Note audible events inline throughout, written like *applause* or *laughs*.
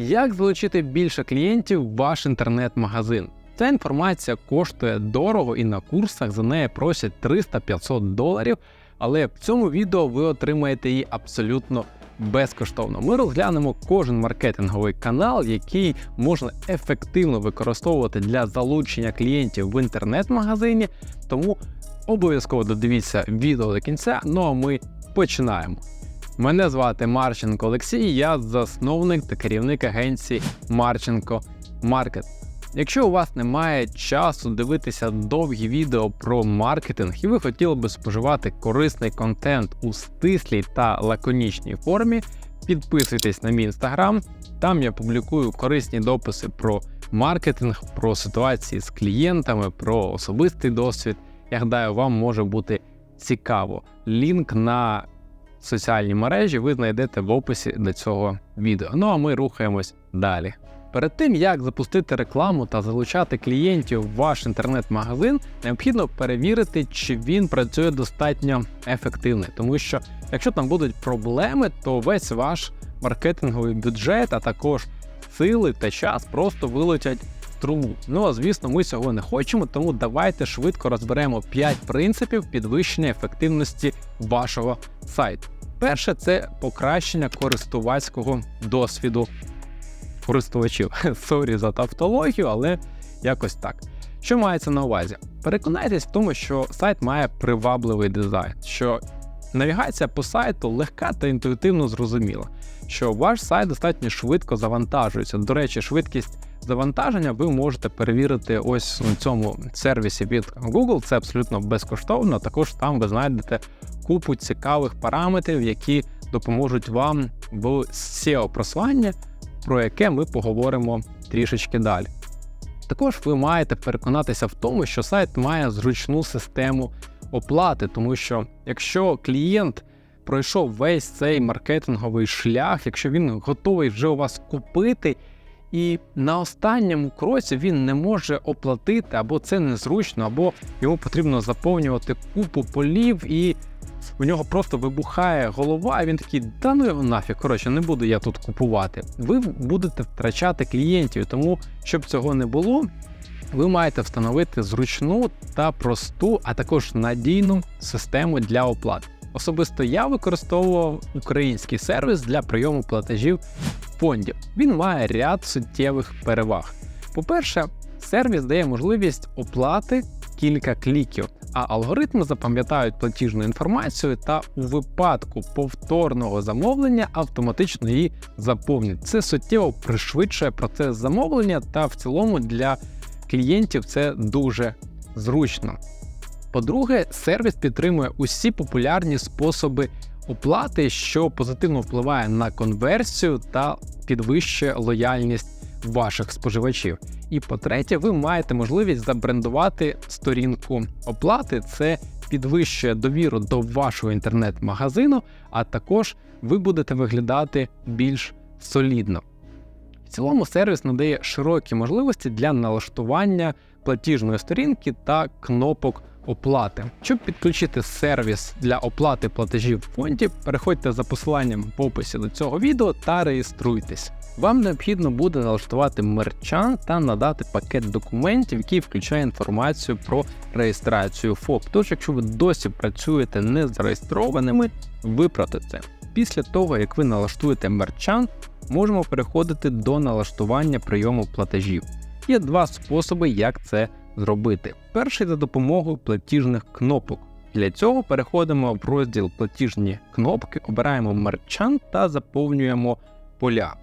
Як залучити більше клієнтів в ваш інтернет-магазин? Ця інформація коштує дорого і на курсах за неї просять 300-500 доларів, але в цьому відео ви отримаєте її абсолютно безкоштовно. Ми розглянемо кожен маркетинговий канал, який можна ефективно використовувати для залучення клієнтів в інтернет-магазині. Тому обов'язково додивіться відео до кінця. Ну а ми починаємо. Мене звати Марченко Олексій, я засновник та керівник агенції Марченко Маркет. Якщо у вас немає часу дивитися довгі відео про маркетинг і ви хотіли би споживати корисний контент у стислій та лаконічній формі, підписуйтесь на мій інстаграм. Там я публікую корисні дописи про маркетинг, про ситуації з клієнтами, про особистий досвід. Я гадаю, вам може бути цікаво. Лінк на соціальні мережі ви знайдете в описі до цього відео. Ну а ми рухаємось далі. Перед тим як запустити рекламу та залучати клієнтів в ваш інтернет-магазин, необхідно перевірити, чи він працює достатньо ефективно, тому що якщо там будуть проблеми, то весь ваш маркетинговий бюджет, а також сили та час просто вилетять трубу. Ну а звісно, ми цього не хочемо, тому давайте швидко розберемо 5 принципів підвищення ефективності вашого сайту. Перше це покращення користувацького досвіду користувачів. *laughs* Сорі за тавтологію, але якось так. Що мається на увазі? Переконайтесь в тому, що сайт має привабливий дизайн, що навігація по сайту легка та інтуїтивно зрозуміла, що ваш сайт достатньо швидко завантажується. До речі, швидкість завантаження ви можете перевірити ось у цьому сервісі від Google. Це абсолютно безкоштовно. Також там ви знайдете купу цікавих параметрів, які допоможуть вам в SEO просуванні про яке ми поговоримо трішечки далі. Також ви маєте переконатися в тому, що сайт має зручну систему оплати, тому що якщо клієнт пройшов весь цей маркетинговий шлях, якщо він готовий вже у вас купити, і на останньому кроці він не може оплатити, або це незручно, або йому потрібно заповнювати купу полів і у нього просто вибухає голова, і він такий, да ну його нафіг, коротше, не буду я тут купувати. Ви будете втрачати клієнтів, тому щоб цього не було. Ви маєте встановити зручну та просту, а також надійну систему для оплати. Особисто я використовував український сервіс для прийому платежів фондів. Він має ряд суттєвих переваг. По-перше, сервіс дає можливість оплати кілька кліків а алгоритми запам'ятають платіжну інформацію та у випадку повторного замовлення автоматично її заповнять. Це суттєво пришвидшує процес замовлення, та в цілому для клієнтів це дуже зручно. По-друге, сервіс підтримує усі популярні способи оплати, що позитивно впливає на конверсію та підвищує лояльність ваших споживачів. І по-третє, ви маєте можливість забрендувати сторінку оплати. Це підвищує довіру до вашого інтернет-магазину, а також ви будете виглядати більш солідно. В цілому сервіс надає широкі можливості для налаштування платіжної сторінки та кнопок оплати. Щоб підключити сервіс для оплати платежів в фонді, переходьте за посиланням в описі до цього відео та реєструйтесь. Вам необхідно буде налаштувати мерчан та надати пакет документів, який включає інформацію про реєстрацію ФОП. Тож, якщо ви досі працюєте не зареєстрованими, виправте це. Після того, як ви налаштуєте мерчан, можемо переходити до налаштування прийому платежів. Є два способи, як це зробити. Перший за допомогою платіжних кнопок. Для цього переходимо в розділ платіжні кнопки, обираємо мерчант та заповнюємо поля.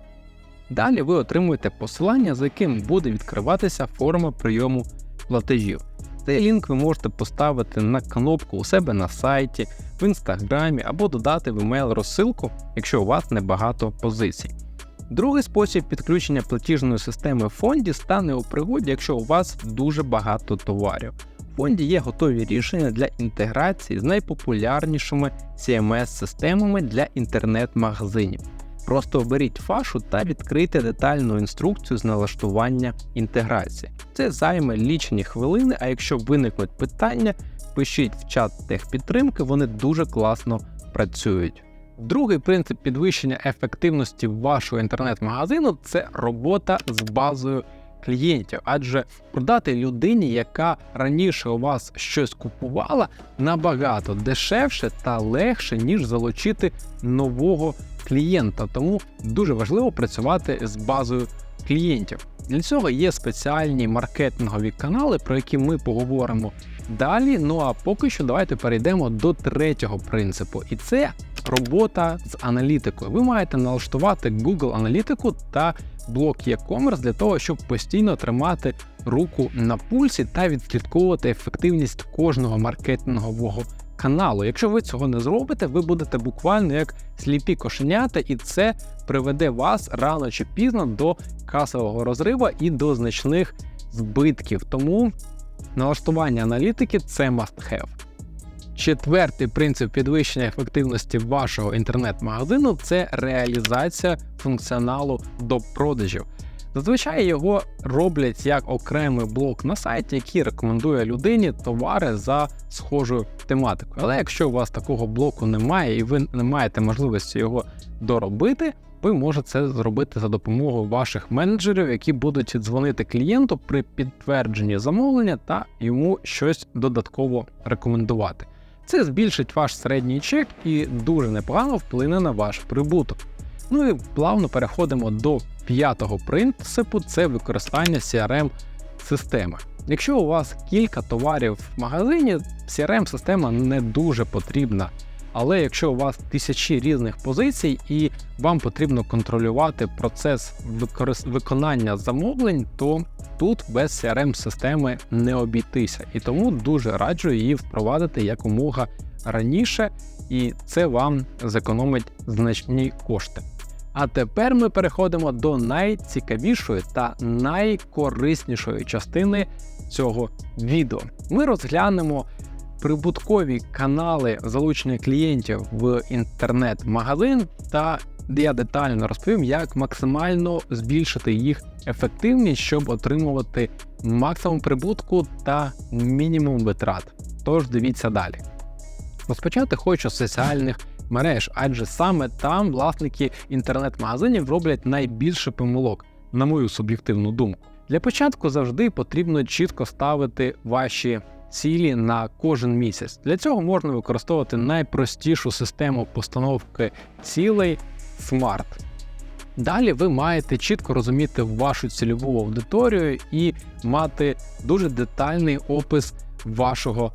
Далі ви отримуєте посилання, за яким буде відкриватися форма прийому платежів. Цей лінк ви можете поставити на кнопку у себе на сайті, в інстаграмі або додати в емейл розсилку, якщо у вас небагато позицій. Другий спосіб підключення платіжної системи в фонді стане у пригоді, якщо у вас дуже багато товарів. В фонді є готові рішення для інтеграції з найпопулярнішими CMS-системами для інтернет-магазинів. Просто оберіть фашу та відкрийте детальну інструкцію з налаштування інтеграції. Це займе лічені хвилини, а якщо виникнуть питання, пишіть в чат техпідтримки, вони дуже класно працюють. Другий принцип підвищення ефективності вашого інтернет-магазину це робота з базою клієнтів, адже продати людині, яка раніше у вас щось купувала, набагато дешевше та легше, ніж залучити нового клієнта. Тому дуже важливо працювати з базою клієнтів. Для цього є спеціальні маркетингові канали, про які ми поговоримо далі. Ну а поки що давайте перейдемо до третього принципу, і це робота з аналітикою. Ви маєте налаштувати Google аналітику та блок e-commerce для того, щоб постійно тримати руку на пульсі та відслідковувати ефективність кожного маркетингового каналу. Якщо ви цього не зробите, ви будете буквально як сліпі кошенята, і це приведе вас рано чи пізно до касового розриву і до значних збитків. Тому налаштування аналітики це must have. Четвертий принцип підвищення ефективності вашого інтернет-магазину це реалізація функціоналу до продажів. Зазвичай його роблять як окремий блок на сайті, який рекомендує людині товари за схожою тематикою. Але якщо у вас такого блоку немає і ви не маєте можливості його доробити, ви можете це зробити за допомогою ваших менеджерів, які будуть дзвонити клієнту при підтвердженні замовлення та йому щось додатково рекомендувати. Це збільшить ваш середній чек і дуже непогано вплине на ваш прибуток. Ну і плавно переходимо до п'ятого принципу це використання crm системи. Якщо у вас кілька товарів в магазині, crm система не дуже потрібна. Але якщо у вас тисячі різних позицій і вам потрібно контролювати процес виконання замовлень, то тут без crm системи не обійтися. І тому дуже раджу її впровадити якомога раніше, і це вам зекономить значні кошти. А тепер ми переходимо до найцікавішої та найкориснішої частини цього відео. Ми розглянемо прибуткові канали залучення клієнтів в інтернет-магазин, та я детально розповім, як максимально збільшити їх ефективність, щоб отримувати максимум прибутку та мінімум витрат. Тож дивіться далі. Розпочати хочу з соціальних мереж, адже саме там власники інтернет-магазинів роблять найбільше помилок, на мою суб'єктивну думку. Для початку завжди потрібно чітко ставити ваші цілі на кожен місяць. Для цього можна використовувати найпростішу систему постановки цілей SMART. Далі ви маєте чітко розуміти вашу цільову аудиторію і мати дуже детальний опис вашого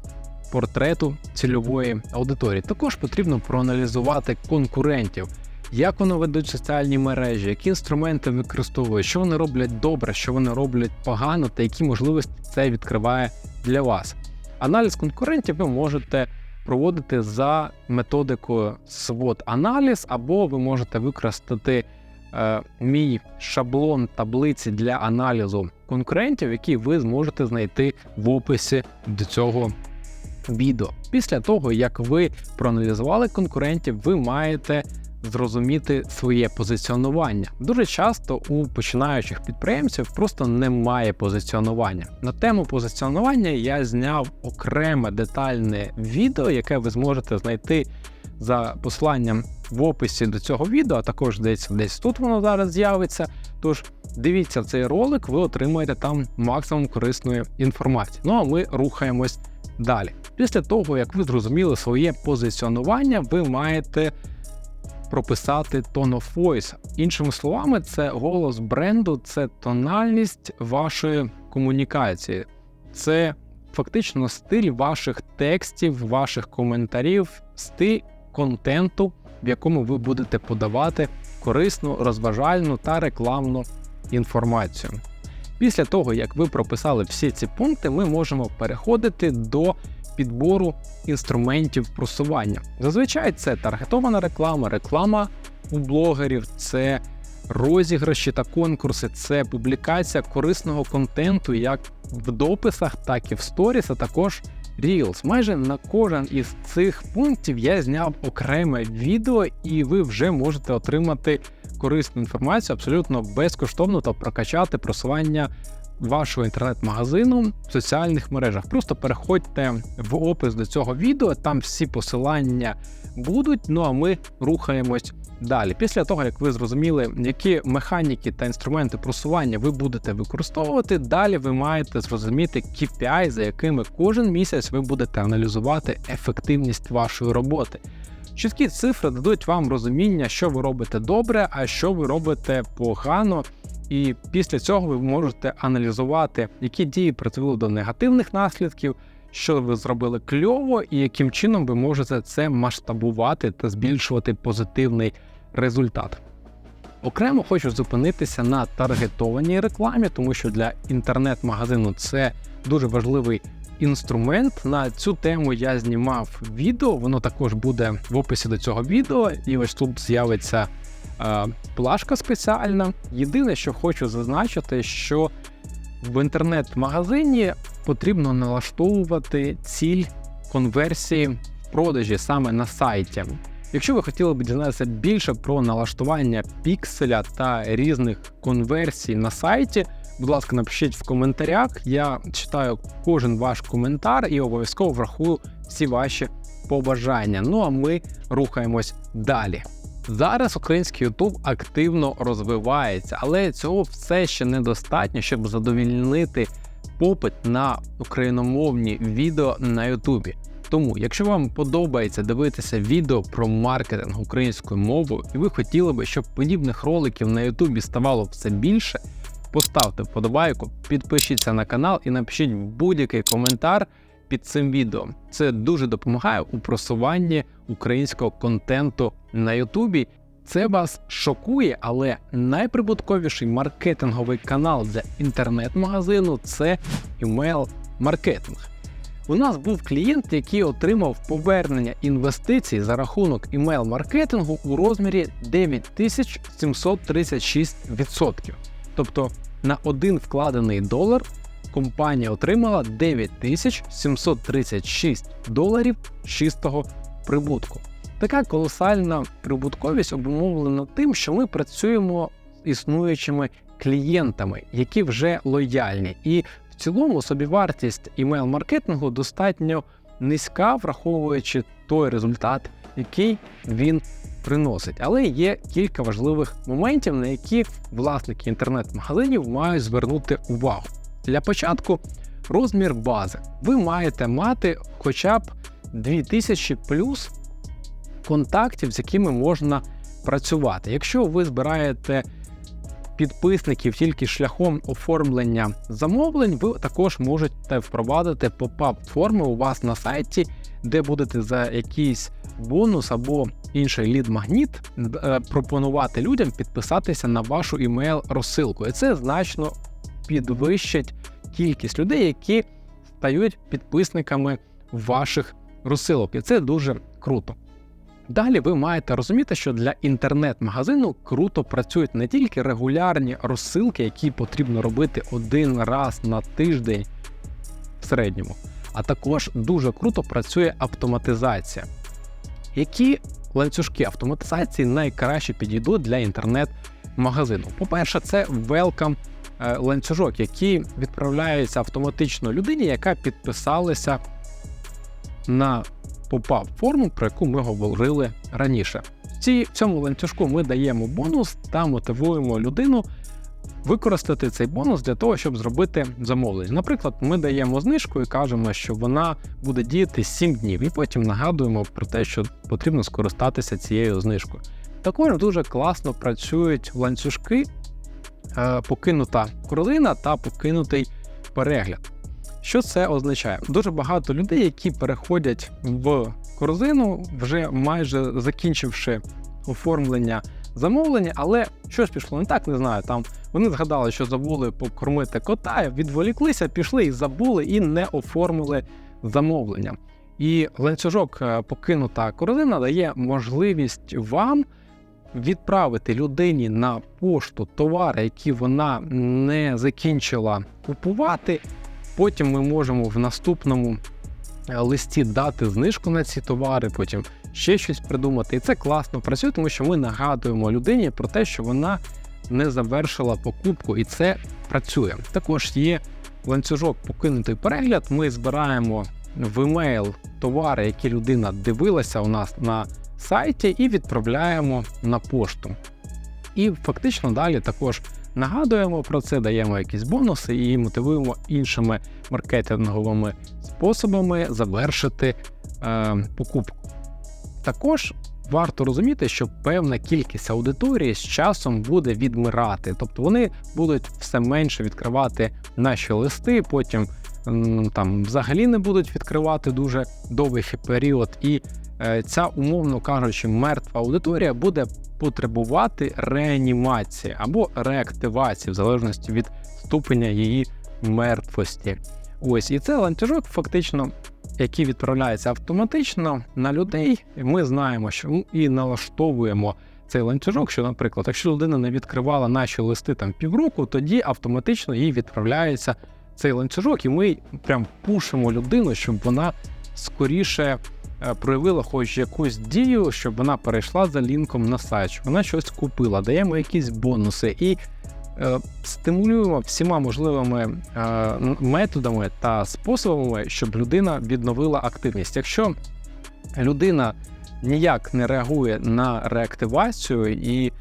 портрету цільової аудиторії. Також потрібно проаналізувати конкурентів, як вони ведуть соціальні мережі, які інструменти використовують, що вони роблять добре, що вони роблять погано, та які можливості це відкриває для вас. Аналіз конкурентів ви можете проводити за методикою swot аналіз або ви можете використати е, мій шаблон таблиці для аналізу конкурентів, який ви зможете знайти в описі до цього відео. Після того, як ви проаналізували конкурентів, ви маєте зрозуміти своє позиціонування. Дуже часто у починаючих підприємців просто немає позиціонування. На тему позиціонування я зняв окреме детальне відео, яке ви зможете знайти за посиланням в описі до цього відео, а також десь десь тут воно зараз з'явиться. Тож дивіться цей ролик, ви отримаєте там максимум корисної інформації. Ну а ми рухаємось далі. Після того, як ви зрозуміли своє позиціонування, ви маєте прописати tone of voice. Іншими словами, це голос бренду, це тональність вашої комунікації, це фактично стиль ваших текстів, ваших коментарів, стиль контенту, в якому ви будете подавати корисну, розважальну та рекламну інформацію. Після того, як ви прописали всі ці пункти, ми можемо переходити до підбору інструментів просування. Зазвичай це таргетована реклама, реклама у блогерів, це розіграші та конкурси, це публікація корисного контенту як в дописах, так і в сторіс, а також Reels. Майже на кожен із цих пунктів я зняв окреме відео, і ви вже можете отримати корисну інформацію абсолютно безкоштовно та прокачати просування вашого інтернет-магазину в соціальних мережах. Просто переходьте в опис до цього відео, там всі посилання будуть. Ну а ми рухаємось далі. Після того, як ви зрозуміли, які механіки та інструменти просування ви будете використовувати, далі ви маєте зрозуміти KPI, за якими кожен місяць ви будете аналізувати ефективність вашої роботи. Чіткі цифри дадуть вам розуміння, що ви робите добре, а що ви робите погано. І після цього ви можете аналізувати, які дії призвели до негативних наслідків, що ви зробили кльово, і яким чином ви можете це масштабувати та збільшувати позитивний результат. Окремо хочу зупинитися на таргетованій рекламі, тому що для інтернет-магазину це дуже важливий інструмент. На цю тему я знімав відео, воно також буде в описі до цього відео, і ось тут з'явиться плашка спеціальна. Єдине, що хочу зазначити, що в інтернет-магазині потрібно налаштовувати ціль конверсії в продажі саме на сайті. Якщо ви хотіли б дізнатися більше про налаштування пікселя та різних конверсій на сайті, будь ласка, напишіть в коментарях. Я читаю кожен ваш коментар і обов'язково врахую всі ваші побажання. Ну а ми рухаємось далі. Зараз український YouTube активно розвивається, але цього все ще недостатньо, щоб задовільнити попит на україномовні відео на Ютубі. Тому, якщо вам подобається дивитися відео про маркетинг українською мовою, і ви хотіли би, щоб подібних роликів на Ютубі ставало все більше, поставте вподобайку, підпишіться на канал і напишіть будь-який коментар під цим відео. Це дуже допомагає у просуванні українського контенту на Ютубі. Це вас шокує, але найприбутковіший маркетинговий канал для інтернет-магазину це email-маркетинг. У нас був клієнт, який отримав повернення інвестицій за рахунок email-маркетингу у розмірі 9736%. Тобто на один вкладений долар компанія отримала 9736 доларів чистого прибутку. Така колосальна прибутковість обумовлена тим, що ми працюємо з існуючими клієнтами, які вже лояльні, і в цілому собівартість імейл-маркетингу достатньо низька, враховуючи той результат, який він приносить. Але є кілька важливих моментів, на які власники інтернет-магазинів мають звернути увагу. Для початку розмір бази. Ви маєте мати хоча б 2000 плюс контактів, з якими можна працювати. Якщо ви збираєте підписників тільки шляхом оформлення замовлень, ви також можете впровадити поп-ап форми у вас на сайті, де будете за якийсь бонус або інший лід-магніт е, пропонувати людям підписатися на вашу імейл розсилку. І це значно підвищить кількість людей, які стають підписниками ваших розсилок. І це дуже круто. Далі ви маєте розуміти, що для інтернет-магазину круто працюють не тільки регулярні розсилки, які потрібно робити один раз на тиждень в середньому, а також дуже круто працює автоматизація. Які ланцюжки автоматизації найкраще підійдуть для інтернет-магазину? По-перше, це welcome ланцюжок, який відправляється автоматично людині, яка підписалася на попав форму, про яку ми говорили раніше. В цьому ланцюжку ми даємо бонус та мотивуємо людину використати цей бонус для того, щоб зробити замовлення. Наприклад, ми даємо знижку і кажемо, що вона буде діяти 7 днів, і потім нагадуємо про те, що потрібно скористатися цією знижкою. Також дуже класно працюють ланцюжки, е, покинута королина та покинутий перегляд. Що це означає? Дуже багато людей, які переходять в корзину, вже майже закінчивши оформлення замовлення, але щось пішло не так, не знаю. Там вони згадали, що забули покормити кота, відволіклися, пішли і забули, і не оформили замовлення. І ланцюжок е, покинута корзина дає можливість вам відправити людині на пошту товари, які вона не закінчила купувати. Потім ми можемо в наступному е, листі дати знижку на ці товари, потім ще щось придумати. І це класно працює, тому що ми нагадуємо людині про те, що вона не завершила покупку, і це працює. Також є ланцюжок покинутий перегляд. Ми збираємо в емейл товари, які людина дивилася у нас на сайті, і відправляємо на пошту. І фактично далі також нагадуємо про це, даємо якісь бонуси і мотивуємо іншими маркетинговими способами завершити е, покупку. Також варто розуміти, що певна кількість аудиторії з часом буде відмирати, тобто вони будуть все менше відкривати наші листи, потім там взагалі не будуть відкривати дуже довгий період, і ця, умовно кажучи, мертва аудиторія буде потребувати реанімації або реактивації, в залежності від ступеня її мертвості. Ось і це ланцюжок, фактично, який відправляється автоматично на людей. Ми знаємо, що і налаштовуємо цей ланцюжок. Що, наприклад, якщо людина не відкривала наші листи там півроку, тоді автоматично їй відправляється цей ланцюжок, і ми прям пушимо людину, щоб вона скоріше е, проявила хоч якусь дію, щоб вона перейшла за лінком на сайт, щоб вона щось купила, даємо якісь бонуси і е, стимулюємо всіма можливими е, методами та способами, щоб людина відновила активність. Якщо людина ніяк не реагує на реактивацію і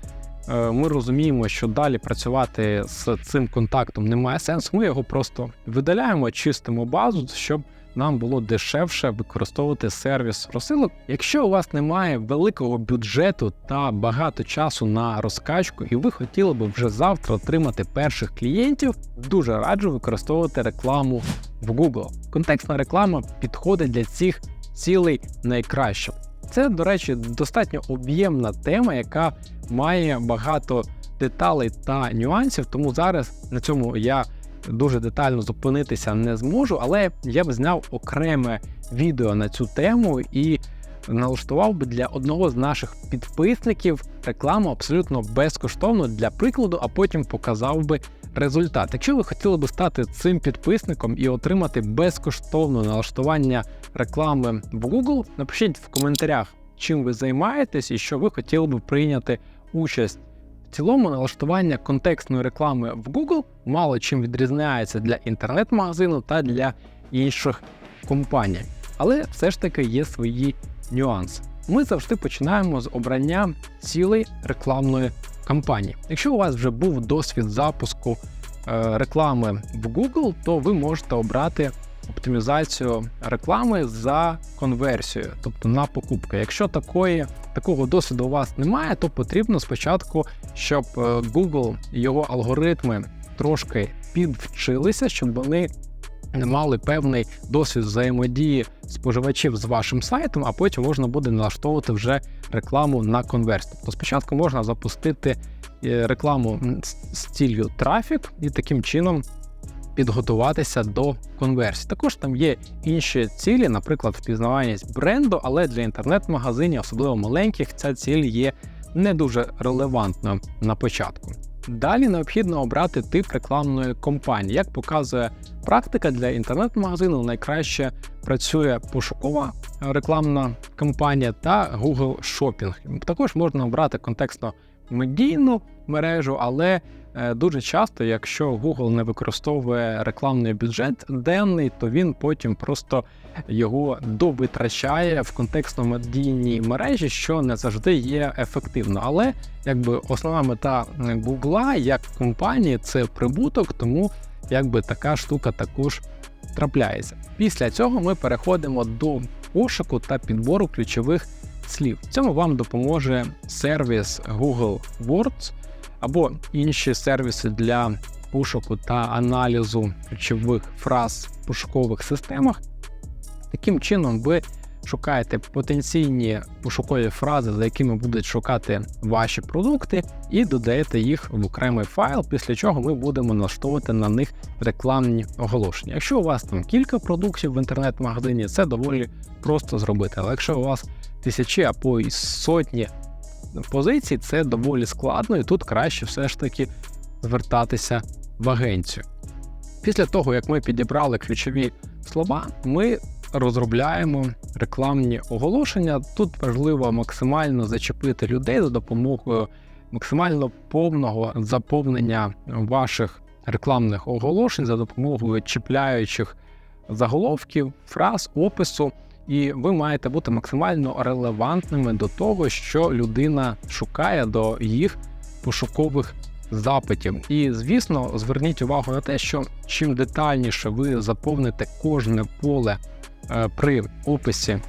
е, ми розуміємо, що далі працювати з цим контактом немає сенсу. Ми його просто видаляємо, чистимо базу, щоб нам було дешевше використовувати сервіс розсилок. Якщо у вас немає великого бюджету та багато часу на розкачку, і ви хотіли би вже завтра отримати перших клієнтів, дуже раджу використовувати рекламу в Google. Контекстна реклама підходить для цих цілей найкраще. Це, до речі, достатньо об'ємна тема, яка має багато деталей та нюансів. Тому зараз на цьому я дуже детально зупинитися не зможу, але я б зняв окреме відео на цю тему і налаштував би для одного з наших підписників рекламу абсолютно безкоштовно для прикладу, а потім показав би результат. Якщо ви хотіли би стати цим підписником і отримати безкоштовне налаштування реклами в Google, напишіть в коментарях, чим ви займаєтесь і що ви хотіли би прийняти участь. Цілому налаштування контекстної реклами в Google мало чим відрізняється для інтернет-магазину та для інших компаній. Але все ж таки є свої нюанси. Ми завжди починаємо з обрання цілей рекламної кампанії. Якщо у вас вже був досвід запуску е, реклами в Google, то ви можете обрати оптимізацію реклами за конверсією, тобто на покупку. Якщо такої, такого досвіду у вас немає, то потрібно спочатку, щоб е, Google і його алгоритми трошки підвчилися, щоб вони мали певний досвід взаємодії споживачів з вашим сайтом, а потім можна буде налаштовувати вже рекламу на конверсію. Тобто спочатку можна запустити е, рекламу з ціллю трафік і таким чином підготуватися до конверсії. Також там є інші цілі, наприклад, впізнаваність бренду, але для інтернет-магазинів, особливо маленьких, ця ціль є не дуже релевантною на початку. Далі необхідно обрати тип рекламної кампанії. Як показує практика для інтернет-магазину, найкраще працює пошукова рекламна кампанія та Google Shopping. Також можна обрати контекстно медійну мережу, але е, дуже часто, якщо Google не використовує рекламний бюджет денний, то він потім просто його довитрачає в контекстно-медійній мережі, що не завжди є ефективно. Але якби основна мета Google як компанії це прибуток, тому якби така штука також трапляється. Після цього ми переходимо до пошуку та підбору ключових слів. В цьому вам допоможе сервіс Google Words або інші сервіси для пошуку та аналізу речових фраз в пошукових системах. Таким чином, ви шукаєте потенційні пошукові фрази, за якими будуть шукати ваші продукти, і додаєте їх в окремий файл, після чого ми будемо налаштовувати на них рекламні оголошення. Якщо у вас там кілька продуктів в інтернет-магазині, це доволі просто зробити. Але якщо у вас тисячі або й сотні позицій, це доволі складно, і тут краще все ж таки звертатися в агенцію. Після того, як ми підібрали ключові слова, ми розробляємо рекламні оголошення. Тут важливо максимально зачепити людей за допомогою максимально повного заповнення ваших рекламних оголошень за допомогою чіпляючих заголовків, фраз, опису. І ви маєте бути максимально релевантними до того, що людина шукає до їх пошукових запитів. І звісно, зверніть увагу на те, що чим детальніше ви заповните кожне поле при описі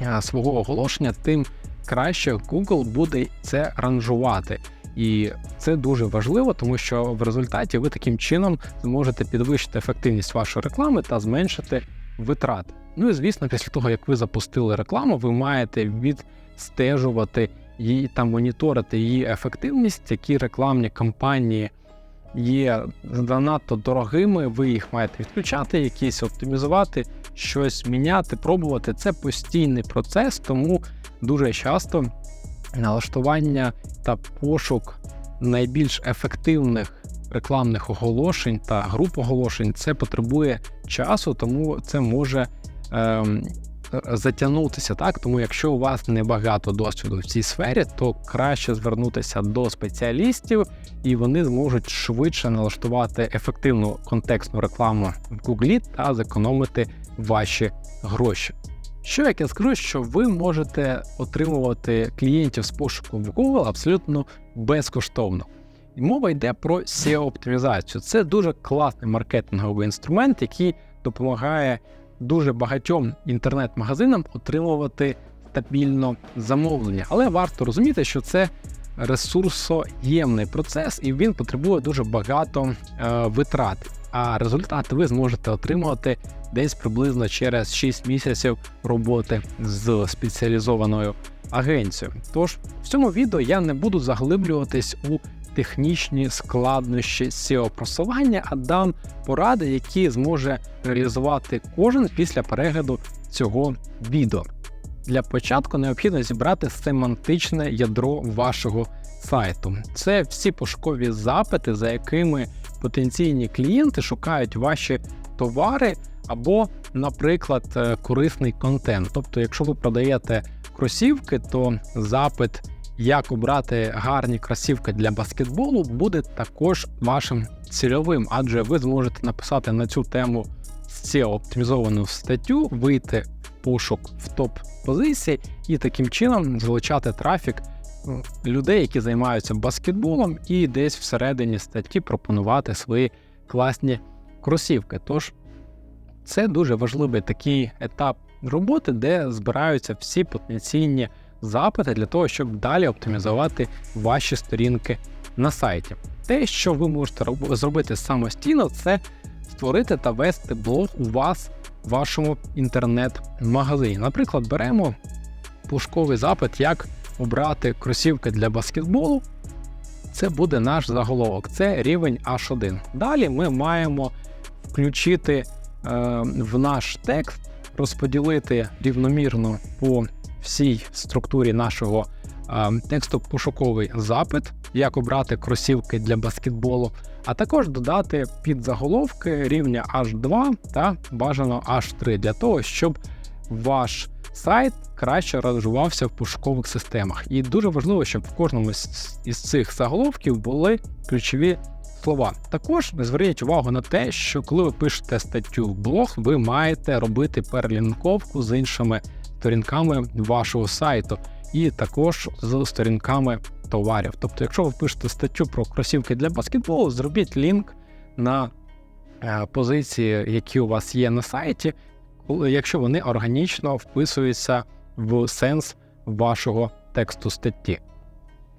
е, свого оголошення, тим краще Google буде це ранжувати. І це дуже важливо, тому що в результаті ви таким чином зможете підвищити ефективність вашої реклами та зменшити витрати. Ну і звісно, після того як ви запустили рекламу, ви маєте відстежувати її та моніторити її ефективність, які рекламні кампанії є занадто дорогими. Ви їх маєте відключати, якісь оптимізувати, щось міняти, пробувати. Це постійний процес, тому дуже часто налаштування та пошук найбільш ефективних рекламних оголошень та груп оголошень це потребує часу, тому це може ем, затягнутися. Так, тому якщо у вас небагато досвіду в цій сфері, то краще звернутися до спеціалістів, і вони зможуть швидше налаштувати ефективну контекстну рекламу в Google та зекономити ваші гроші. Що як я скажу, що ви можете отримувати клієнтів з пошуку в Google абсолютно безкоштовно. Мова йде про SEO-оптимізацію. Це дуже класний маркетинговий інструмент, який допомагає дуже багатьом інтернет-магазинам отримувати стабільно замовлення. Але варто розуміти, що це ресурсоємний процес, і він потребує дуже багато е, витрат. А результат ви зможете отримувати десь приблизно через 6 місяців роботи з спеціалізованою агенцією. Тож в цьому відео я не буду заглиблюватись у технічні складнощі seo просування, а дам поради, які зможе реалізувати кожен після перегляду цього відео. Для початку необхідно зібрати семантичне ядро вашого сайту. Це всі пошукові запити, за якими потенційні клієнти шукають ваші товари або, наприклад, е, корисний контент. Тобто, якщо ви продаєте кросівки, то запит, як обрати гарні кросівки для баскетболу, буде також вашим цільовим, адже ви зможете написати на цю тему seo оптимізовану статтю, вийти в пошук в топ позиції і таким чином залучати трафік людей, які займаються баскетболом, і десь всередині статті пропонувати свої класні кросівки. Тож це дуже важливий такий етап роботи, де збираються всі потенційні запити для того, щоб далі оптимізувати ваші сторінки на сайті. Те, що ви можете зробити самостійно, це створити та вести блог у вас в вашому інтернет-магазині. Наприклад, беремо пошуковий запит, як обрати кросівки для баскетболу. Це буде наш заголовок, це рівень H1. Далі ми маємо включити е, в наш текст, розподілити рівномірно по всій структурі нашого е, тексту пошуковий запит, як обрати кросівки для баскетболу, а також додати під заголовки рівня H2 та бажано H3 для того, щоб ваш сайт краще ранжувався в пошукових системах. І дуже важливо, щоб в кожному із цих заголовків були ключові слова. Також зверніть увагу на те, що коли ви пишете статтю в блог, ви маєте робити перелінковку з іншими сторінками вашого сайту, і також з сторінками товарів. Тобто, якщо ви пишете статтю про кросівки для баскетболу, зробіть лінк на е, позиції, які у вас є на сайті, якщо вони органічно вписуються в сенс вашого тексту статті.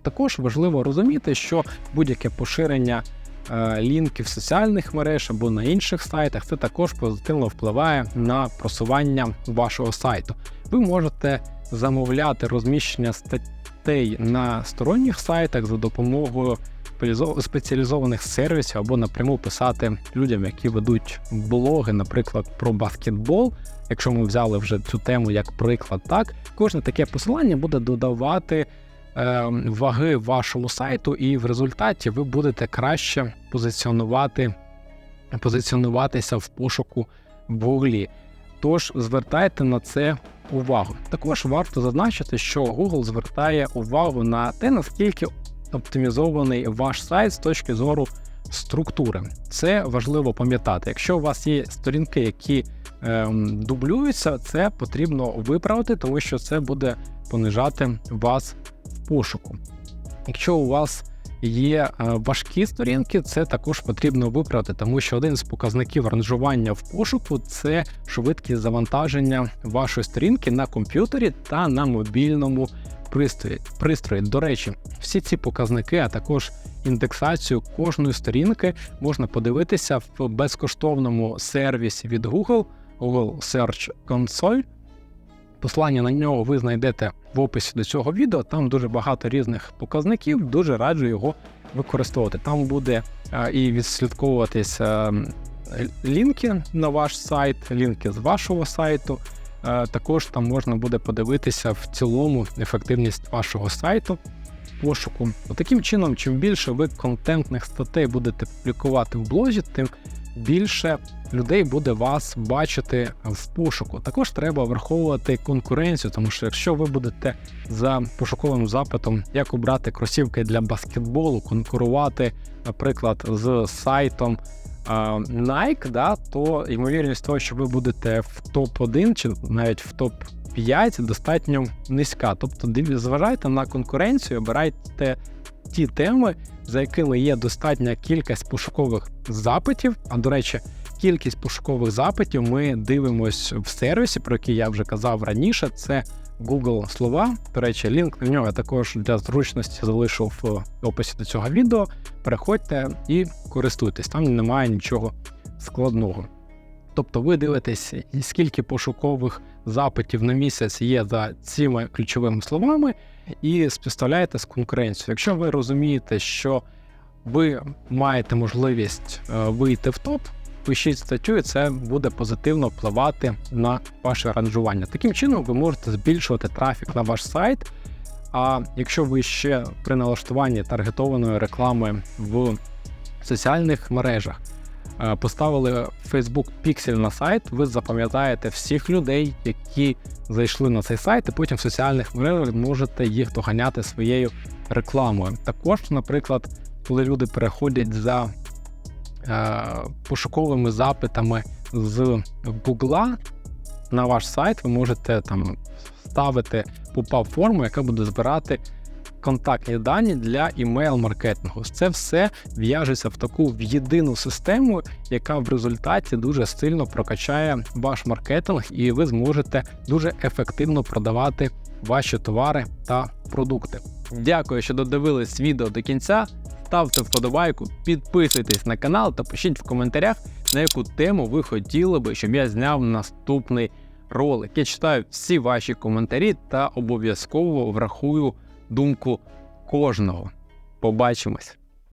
Також важливо розуміти, що будь-яке поширення е, лінків соціальних мереж або на інших сайтах це також позитивно впливає на просування вашого сайту. Ви можете замовляти розміщення статей на сторонніх сайтах за допомогою спеціалізованих сервісів або напряму писати людям, які ведуть блоги, наприклад, про баскетбол. Якщо ми взяли вже цю тему як приклад, так кожне таке посилання буде додавати е, ваги вашому сайту, і в результаті ви будете краще позиціонувати, позиціонуватися в пошуку в Гуглі. Тож звертайте на це увагу. Також варто зазначити, що Google звертає увагу на те, наскільки оптимізований ваш сайт з точки зору структури. Це важливо пам'ятати. Якщо у вас є сторінки, які ем, дублюються, це потрібно виправити, тому що це буде понижати вас в пошуку. Якщо у вас є е, важкі сторінки, це також потрібно виправити, тому що один з показників ранжування в пошуку це швидкість завантаження вашої сторінки на комп'ютері та на мобільному пристрої. пристрої. До речі, всі ці показники, а також індексацію кожної сторінки можна подивитися в безкоштовному сервісі від Google, Google Search Console. Послання на нього ви знайдете в описі до цього відео. Там дуже багато різних показників. Дуже раджу його використовувати. Там буде а, і відслідковуватись а, лінки на ваш сайт, лінки з вашого сайту. А, також там можна буде подивитися в цілому ефективність вашого сайту. Пошуку. Таким чином, чим більше ви контентних статей будете публікувати в блозі, тим більше людей буде вас бачити в пошуку. Також треба враховувати конкуренцію, тому що якщо ви будете за пошуковим запитом, як обрати кросівки для баскетболу, конкурувати, наприклад, з сайтом. Nike, да, то ймовірність того, що ви будете в топ-1 чи навіть в топ-5 достатньо низька. Тобто, зважайте на конкуренцію, обирайте ті теми, за якими є достатня кількість пошукових запитів. А до речі, кількість пошукових запитів ми дивимося в сервісі, про який я вже казав раніше. Це Google слова. До речі, лінк на нього я також для зручності залишив в описі до цього відео. Переходьте і користуйтесь, там немає нічого складного. Тобто ви дивитесь, скільки пошукових запитів на місяць є за цими ключовими словами, і співставляєте з конкуренцією. Якщо ви розумієте, що ви маєте можливість е, вийти в топ, пишіть статтю, і це буде позитивно впливати на ваше ранжування. Таким чином, ви можете збільшувати трафік на ваш сайт. А якщо ви ще при налаштуванні таргетованої реклами в соціальних мережах е, поставили Facebook Pixel на сайт, ви запам'ятаєте всіх людей, які зайшли на цей сайт, і потім в соціальних мережах можете їх доганяти своєю рекламою. Також, наприклад, коли люди переходять за пошуковими запитами з Гугла на ваш сайт, ви можете там ставити попав форму, яка буде збирати контактні дані для імейл-маркетингу. Це все в'яжеться в таку в єдину систему, яка в результаті дуже сильно прокачає ваш маркетинг, і ви зможете дуже ефективно продавати ваші товари та продукти. Дякую, що додивились відео до кінця. Ставте вподобайку, підписуйтесь на канал та пишіть в коментарях, на яку тему ви хотіли би, щоб я зняв наступний ролик. Я читаю всі ваші коментарі та обов'язково врахую думку кожного. Побачимось!